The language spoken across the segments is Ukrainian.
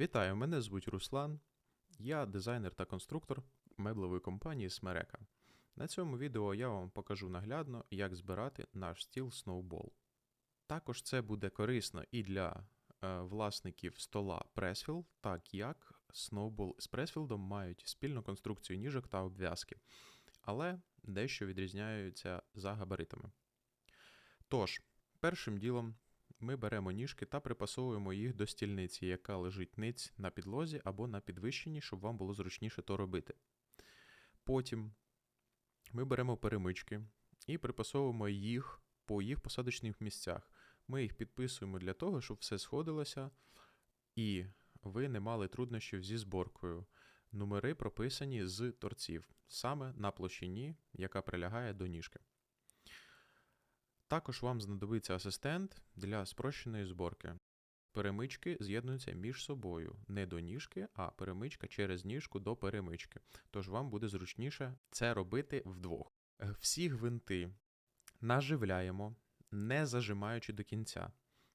Вітаю, мене звуть Руслан. Я дизайнер та конструктор меблевої компанії Смерека. На цьому відео я вам покажу наглядно, як збирати наш стіл Snowball. Також це буде корисно і для е, власників стола Pressfield, так як Snowball з Pressfield мають спільну конструкцію ніжок та обв'язки, але дещо відрізняються за габаритами. Тож, першим ділом ми беремо ніжки та припасовуємо їх до стільниці, яка лежить ниць на підлозі або на підвищенні, щоб вам було зручніше то робити. Потім ми беремо перемички і припасовуємо їх по їх посадочних місцях. Ми їх підписуємо для того, щоб все сходилося і ви не мали труднощів зі зборкою. Номери прописані з торців, саме на площині, яка прилягає до ніжки. Також вам знадобиться асистент для спрощеної зборки. Перемички з'єднуються між собою не до ніжки, а перемичка через ніжку до перемички. Тож вам буде зручніше це робити вдвох. Е, Всі гвинти наживляємо, не зажимаючи до кінця.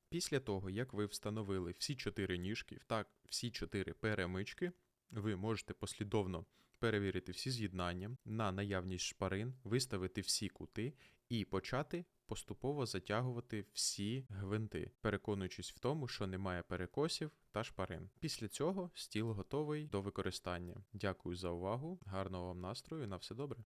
Після того, як ви встановили всі чотири ніжки, так всі чотири перемички, ви можете послідовно перевірити всі з'єднання на наявність шпарин, виставити всі кути і почати поступово затягувати всі гвинти, переконуючись в тому, що немає перекосів та шпарин. Після цього стіл готовий до використання. Дякую за увагу, гарного вам настрою, на все добре.